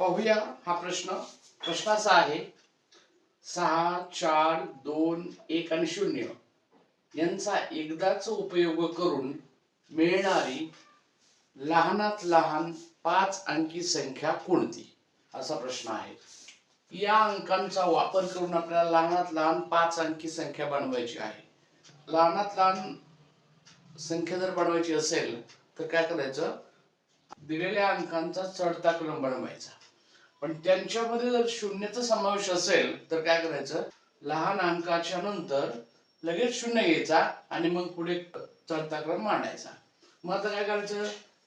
पाहूया हा प्रश्न. प्रश्न असा आहे सहा चार दोन एक आणि शून्य. यांचा एकदाच उपयोग करून मिळणारी लहानात लहान पाच अंकी संख्या कोणती? असा प्रश्न आहे. या अंकांचा वापर करून आपल्याला लहानात लहान पाच अंकी संख्या बनवायची आहे. लहानात लहान संख्या जर बनवायची असेल तर काय करायचं? दिलेल्या अंकांचा चढता क्रम बनवायचा. पण त्यांच्यामध्ये जर शून्याचा समावेश असेल तर काय करायचं? लहान अंकाच्या नंतर लगेच शून्य घ्यायचा आणि मग पुढे चढता क्रम मांडायचा. मग आता काय करायचं?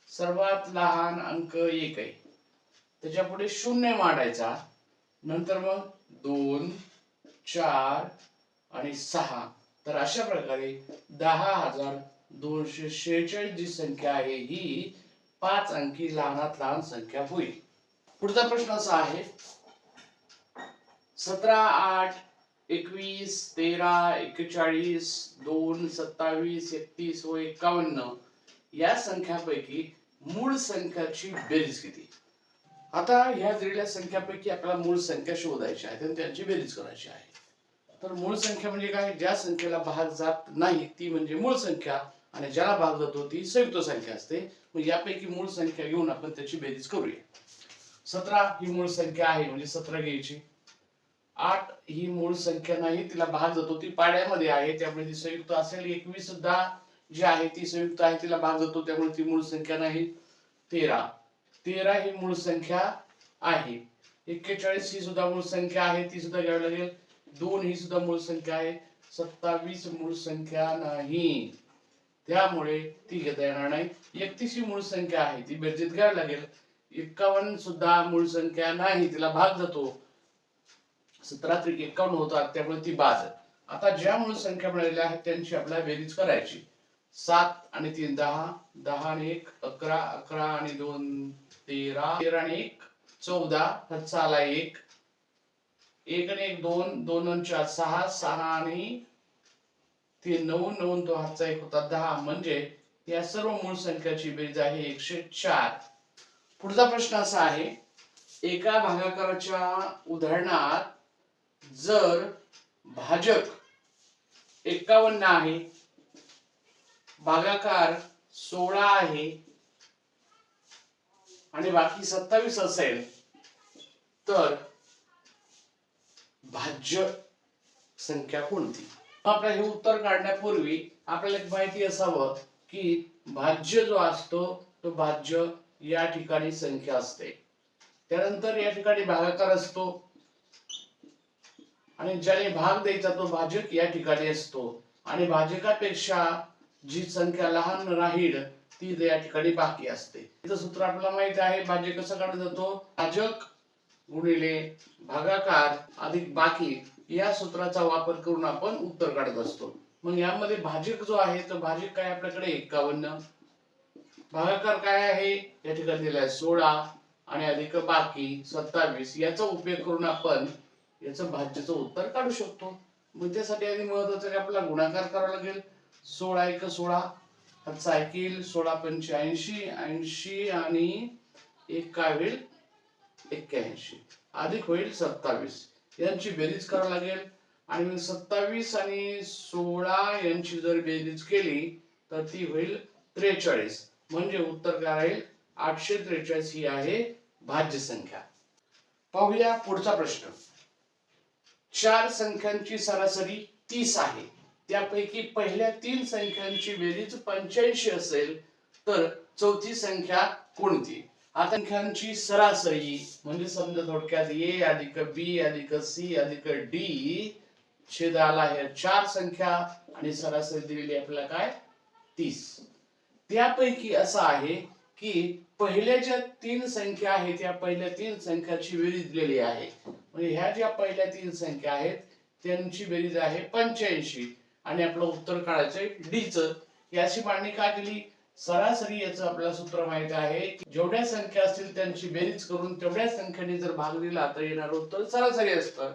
सर्वात लहान अंक एक आहे. त्याच्या पुढे शून्य मांडायचा. नंतर मग दोन चार आणि सहा. तर अशा प्रकारे दहा हजार दोनशे शेहेचाळीस जी संख्या आहे ही पाच अंकी लहानात लहान संख्या होईल. पुढचा प्रश्न असा आहे. सतरा आठ एकवीस तेरा एक्केचाळीस दोन सत्तावीस एकतीस व एकावन्न या संख्यापैकी मूळ संख्याची बेरीज किती आता ह्या दिलेल्या संख्यापैकी आपल्याला मूळ संख्या शोधायची आहे आणि त्यांची बेरीज करायची आहे. तर मूळ संख्या म्हणजे काय? ज्या संख्येला भाग जात नाही ती म्हणजे मूळ संख्या आणि ज्याला भाग जातो ती संयुक्त संख्या असते. मग यापैकी मूळ संख्या घेऊन आपण त्याची बेरीज करूया. सतरा ही मूळ संख्या आहे म्हणजे सतरा घ्यायची. आठ ही मूळ संख्या नाही तिला भाग जातो ती पाड्यामध्ये आहे त्यामुळे ती संयुक्त असेल. एकवीस सुद्धा जी आहे ती संयुक्त आहे तिला भाग जातो त्यामुळे ती मूळ संख्या नाही. तेरा. तेरा ही मूळ संख्या आहे. एक्केचाळीस ही सुद्धा मूळ संख्या आहे ती सुद्धा घ्यावी लागेल. दोन ही सुद्धा मूळ संख्या आहे सत्तावीस मूळ संख्या नाही. त्यामुळे ती घेता येणार नाही. एकतीस ही मूळ संख्या आहे ती बेरजेत घ्यावी लागेल. एक्कावन्न सुद्धा मूळ संख्या नाही तिला भाग जातो. सतरा त्रिक एक्कावन्न होतात त्यामुळे ती बाद. आता ज्या मूळ संख्या मिळालेल्या आहेत त्यांची आपल्याला बेरीज करायची. सात आणि तीन दहा दहा आणि एक अकरा अकरा आणि दोन तेरा तेरा आणि एक चौदा हत्साला आला एक. एक आणि एक दोन दोन आणि चार सहा सहा आणि तीन नऊ नऊ तो हातचा एक होता. दहा म्हणजे या सर्व मूळ संख्याची बेरीज आहे एकशे चार. पुढचा प्रश्न असा आहे एका भागाकाराच्या उदाहरणात जर भाजक एकावन्न आहे भागाकार सोळा आहे आणि बाकी सत्तावीस असेल तर भाज्य संख्या कोणती? आपल्याला हे उत्तर काढण्यापूर्वी आपल्याला एक माहिती असावं की भाज्य जो असतो तो भाज्य या ठिकाणी संख्या असते. त्यानंतर या ठिकाणी भागाकार असतो. आणि ज्याने भाग द्यायचा तो भाजक या ठिकाणी असतो. आणि भाजकापेक्षा जी संख्या लहान राहील ती या ठिकाणी बाकी असते. इथं सूत्र आपल्याला माहीत आहे भाज्य कसा काढला जातो? भाजक गुणिले भागाकार अधिक बाकी या सूत्राचा वापर करून आपण उत्तर काढत असतो. मग यामध्ये भाजक जो आहे तो भाजक काय आपल्याकडे? एकावन्न. भागाकार काय आहे? या ठिकाणी दिला आहे सोळा आणि अधिक बाकी सत्तावीस याचा उपयोग करून आपण याचं भाज्याचं उत्तर काढू शकतो. मग त्यासाठी आधी महत्वाचं की आपल्याला गुणाकार करावा लागेल. सोळा एक सोळा हातचा ऐकील सोळा पंच्याऐंशी ऐंशी आणि एक काय होईल एक्क्याऐंशी. अधिक होईल सत्तावीस. यांची बेरीज करावी लागेल. आणि सत्तावीस आणि सोळा यांची जर बेरीज केली तर ती होईल त्रेचाळीस. म्हणजे उत्तर काय आहे? आठशे त्रेचाळीस ही आहे भाज्य संख्या. पाहूया पुढचा प्रश्न. चार संख्यांची सरासरी तीस आहे. त्यापैकी पहिल्या तीन संख्यांची बेरीज पंच्याऐंशी असेल तर चौथी संख्या कोणती? आता संख्यांची सरासरी म्हणजे समजा थोडक्यात ए अधिक बी अधिक सी अधिक डी छेदाला ह्या चार संख्या आणि सरासरी दिलेली आपल्याला काय? तीस. त्यापैकी असं आहे की पहिल्या ज्या तीन संख्या आहेत त्या पहिल्या तीन संख्याची बेरीज दिलेली आहे. म्हणजे ह्या ज्या पहिल्या तीन संख्या आहेत त्यांची बेरीज आहे पंच्याऐंशी. आणि आपलं उत्तर काढायचंय डीच. याची मांडणी का केली? सरासरी याचं आपल्याला सूत्र माहीत आहे की जेवढ्या संख्या असतील त्यांची बेरीज करून तेवढ्या संख्येने जर भाग दिला तर येणार उत्तर सरासरी असतं.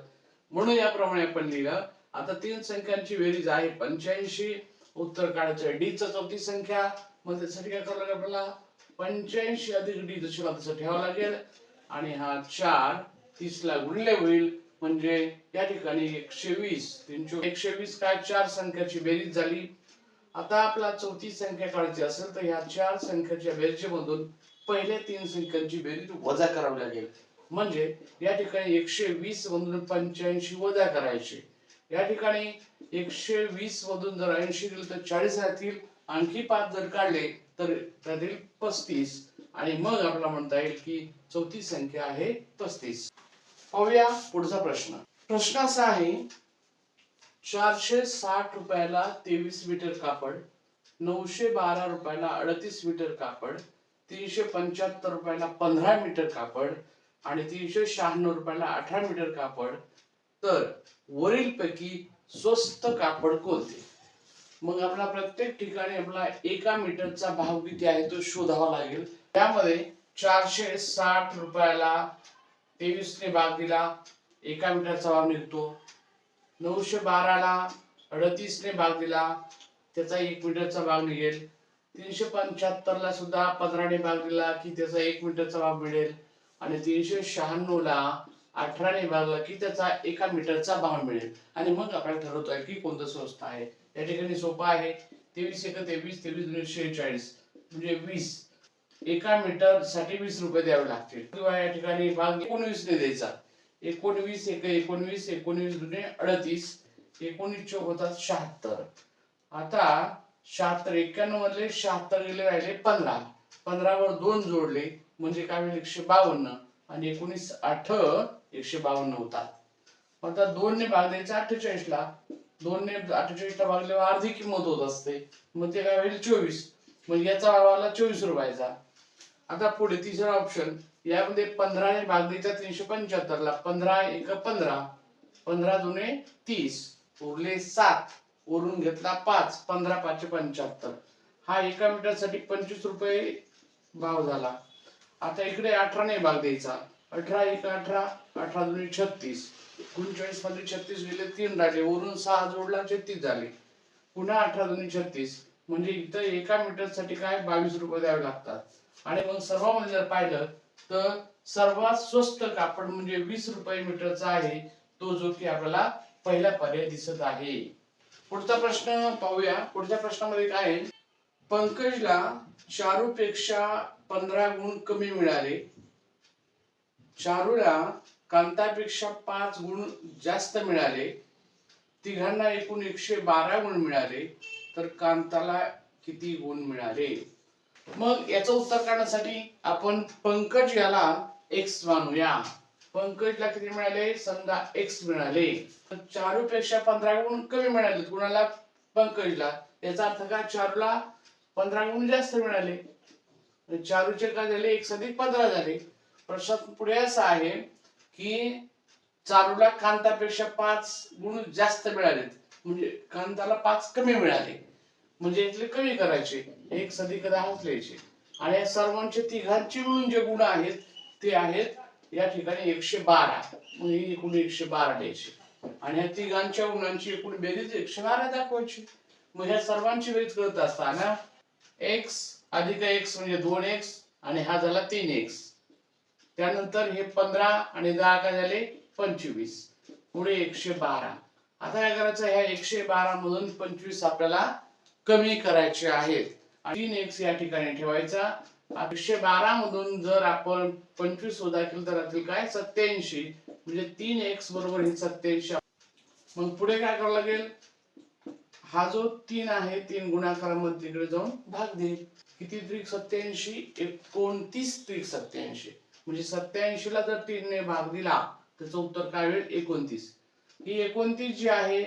म्हणून याप्रमाणे आपण लिहिलं. आता तीन संख्यांची बेरीज आहे पंच्याऐंशी. उत्तर काढायचं. डी चौथी संख्या मग त्यासाठी काय करावं लागेल आपल्याला पंच्याऐंशी अधिक डी जशी तसं ठेवावं लागेल. आणि हा चार तीसला गुणले होईल म्हणजे या ठिकाणी एकशे वीस. तीनशे एकशे वीस काय? चार संख्याची बेरीज झाली. आता आपला चौथी संख्या काढायची असेल तर ह्या चार संख्याच्या बेरजेमधून पहिल्या तीन संख्यांची बेरीज वजा करावी लागेल. म्हणजे या ठिकाणी एकशे वीस मधून पंच्याऐंशी वजा करायचे. या ठिकाणी एकशे वीस मधून जर ऐंशी दिलं तर चाळीस राहतील आणखी पाच जर काढले तर त्यातील पस्तीस. आणि मग आपल्याला म्हणता येईल की चौथी संख्या आहे पस्तीस. पाहूया पुढचा प्रश्न. प्रश्न असा आहे चारशे साठ रुपयाला तेवीस मीटर कापड नऊशे बारा रुपयाला अडतीस मीटर कापड तीनशे पंच्याहत्तर रुपयाला पंधरा मीटर कापड आणि तीनशे शहाण्णव रुपयाला अठरा मीटर कापड तर वरील पैकी स्वस्त कापड कोणते? मग आपला प्रत्येक ठिकाणी आपला एका मीटरचा भाव किती आहे तो शोधावा लागेल. त्यामध्ये चारशे साठ रुपयाला तेवीसने भाग दिला एका मीटरचा भाव निघतो. नऊशे बाराला अडतीसने भाग दिला त्याचा एक मीटरचा भाग निघेल. तीनशे पंच्याहत्तरला सुद्धा पंधराने भाग दिला की त्याचा एक मीटरचा भाग मिळेल. आणि तीनशे शहाण्णव ला अठराने भागला की त्याचा एका मीटरचा भाव मिळेल. आणि मग आपल्याला ठरवता येईल की कोणतं स्वस्त आहे. या ठिकाणी सोपं आहे. तेवीस एक तेवीस तेवीस दोन शेहेचाळीस म्हणजे वीस. एका मीटरसाठी वीस रुपये द्यावे लागतील. किंवा या ठिकाणी भाग एकोणवीस ने द्यायचा. एकोणवीस एक एकोणवीस एकोणवीस दुने अडतीस एकोणीस चौक होतात शहात्तर. आता शहात्तर एक्क्याण्णव मधले शहात्तर गेले राहिले पंधरा. पंधरावर दोन जोडले म्हणजे काय होईल? एकशे बावन्न. आणि एकोणीस आठ एकशे बावन्न होता आता दोन ने भाग द्यायचा अठ्ठेचाळीस ला. दोन ने अठ्ठेचाळीस ला भागल्यावर अर्धी किंमत होत असते. मग ते काय होईल? चोवीस. मग याचा भाव आला चोवीस रुपयाचा. आता पुढे तिसरा ऑप्शन यामध्ये पंधरा ने भाग द्यायचा तीनशे पंच्याहत्तर ला. पंधरा एक पंधरा. पंधरा जुने तीस. उरले सात. वरून घेतला पाच. पंधरा पाचशे पंच्याहत्तर. हा एका मीटरसाठी पंचवीस रुपये भाव झाला. आता इकडे अठराने भाग द्यायचा. अठरा एक अठरा अठरा दोन्ही छत्तीस. एकोणचाळीसमध्ये छत्तीस गेले तीन राहिले. वरून सहा जोडला छत्तीस झाले. पुन्हा अठरा दोन्ही छत्तीस. म्हणजे इथं एका मीटरसाठी काय? बावीस रुपये द्यावे लागतात. आणि मग सर्वांमध्ये जर पाहिलं तर सर्वात स्वस्त कापड म्हणजे वीस रुपये मीटरचा आहे तो जो की आपल्याला पहिला पर्याय दिसत आहे. पुढचा प्रश्न पाहूया. पुढच्या प्रश्नामध्ये काय आहे? पंकजला चारूपेक्षा पंधरा गुण कमी मिळाले. चारूला कांतापेक्षा पाच गुण जास्त मिळाले. तिघांना एकूण एकशे बारा गुण मिळाले तर कांताला किती गुण मिळाले? मग याचं उत्तर काढण्यासाठी आपण पंकज याला एक्स मानूया. पंकजला किती मिळाले? समजा एक्स मिळाले. चारूपेक्षा पंधरा गुण कमी मिळाले कुणाला? पंकजला. याचा अर्थ का चारूला पंधरा गुण जास्त मिळाले. चारूचे काय झाले एक अधिक पंधरा झाले. प्रश्न पुढे असा आहे की चारूला कांतापेक्षा पाच गुण जास्त मिळालेत. म्हणजे कांताला पाच कमी मिळाले. म्हणजे इथले कमी करायचे. एक सधिक दहाच लिहायचे आणि या सर्वांचे तिघांचे मिळून जे गुण आहेत ते आहेत या ठिकाणी एकशे बारा. म्हणजे एकूण एकशे बारा द्यायचे. आणि या तिघांच्या गुणांची एकूण बेरीज एकशे बारा दाखवायची. मग ह्या सर्वांची बेरीज करत असताना एक्स अधिक एक्स म्हणजे दोन एक्स आणि हा झाला तीन एक्स त्यानंतर हे पंधरा आणि दहा काय झाले? पंचवीस. पुढे एकशे बारा. आता काय करायचं? ह्या एकशे बारा मधून पंचवीस आपल्याला कमी करायचे आहेत. तीन एक्स या ठिकाणी ठेवायचा. एकशे बारा मधून जर आपण पंचवीस वजा केलं तर राहतील काय? सत्याऐंशी. म्हणजे तीन एक्स बरोबर हे सत्याऐंशी. मग पुढे काय करावं लागेल? हा जो तीन आहे तीन गुणाकारामध्ये तिकडे जाऊन भाग देईल. किती त्रिक सत्याऐंशी? एकोणतीस त्रिक सत्याऐंशी. म्हणजे सत्याऐंशी ला जर तीनने भाग दिला त्याचं उत्तर काय होईल? एकोणतीस. ही एकोणतीस जी आहे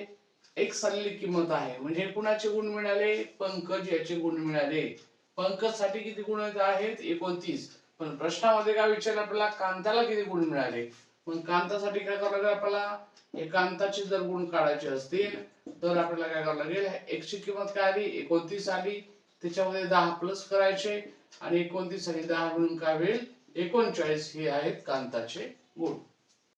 एक सल्ली किंमत आहे. म्हणजे कुणाचे गुण मिळाले? पंकज याचे गुण मिळाले. पंकजसाठी किती गुण आहेत? एकोणतीस. पण प्रश्नामध्ये काय विचारलं आपल्याला? कांताला किती गुण मिळाले? मग कांतासाठी काय करावं लागेल आपल्याला? एकांताचे जर गुण काढायचे असतील तर आपल्याला काय करावं लागेल? एकची किंमत काय आली? एकोणतीस आली. त्याच्यामध्ये दहा प्लस करायचे. आणि एकोणतीस आणि दहा गुण काय होईल? एकोणचाळीस. हे आहेत कांताचे गुण.